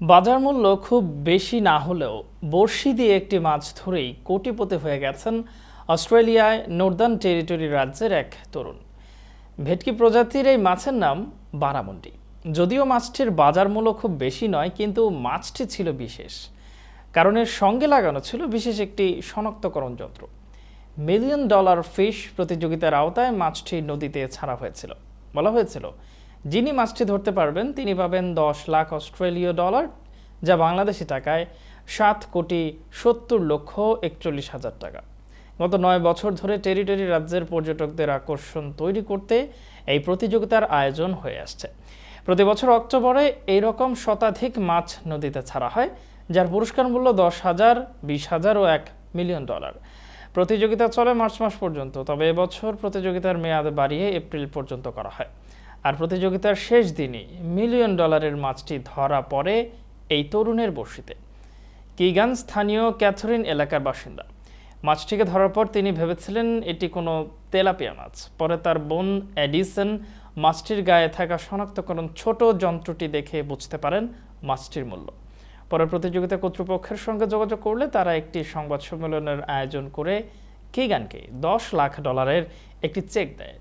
বাজার মূল্য খুব বেশি না হলেও বড়শি দিয়ে একটি মাছ ধরেই কোটিপতি হয়ে গেছেন অস্ট্রেলিয়ায় নর্দার্ন টেরিটরি রাজ্যের এক তরুণ। ভেটকি প্রজাতির এই মাছের নাম বারামুন্ডি। যদিও মাছটির বাজার মূল্য খুব বেশি নয়, কিন্তু মাছটি ছিল বিশেষ। কারণ এর সঙ্গে লাগানো ছিল বিশেষ একটি শনাক্তকরণ যন্ত্র। মিলিয়ন ডলার ফিশ প্রতিযোগিতার আওতায় মাছটি নদীতে ছাড়া হয়েছিল। বলা হয়েছিল যিনি মাছটি ধরতে পারবেন, তিনি পাবেন দশ লাখ অস্ট্রেলীয় ডলার, যা বাংলাদেশি টাকায় সাত কোটি সত্তর লক্ষ একচল্লিশ হাজার টাকা। গত নয় বছর ধরে টেরিটরি রাজ্যের পর্যটকদের আকর্ষণ তৈরি করতে এই প্রতিযোগিতার আয়োজন হয়ে আসছে। প্রতি বছর অক্টোবরে এইরকম শতাধিক মাছ নদীতে ছাড়া হয়, যার পুরস্কার মূল্য দশ হাজার, বিশ হাজার ও এক মিলিয়ন ডলার। প্রতিযোগিতা চলে মার্চ মাস পর্যন্ত, তবে এবছর প্রতিযোগিতার মেয়াদ বাড়িয়ে এপ্রিল পর্যন্ত করা হয়। আর প্রতিযোগিতার শেষ দিনই মিলিয়ন ডলারের মাছটি ধরা পড়ে এই তরুণের বড়শিতে কিগান স্থানীয় ক্যাথরিন এলাকার বাসিন্দা। মাছটিকে ধরার পর তিনি ভেবেছিলেন এটি কোনো তেলাপিয়া মাছ। পরে তার বোন অ্যাডিসন মাছটির গায়ে থাকা শনাক্তকরণ ছোট যন্ত্রটি দেখে বুঝতে পারেন মাছটির মূল্য। পরে প্রতিযোগিতা কর্তৃপক্ষের সঙ্গে যোগাযোগ করলে তারা একটি সংবাদ সম্মেলনের আয়োজন করে কিগানকে দশ লাখ ডলারের একটি চেক দেয়।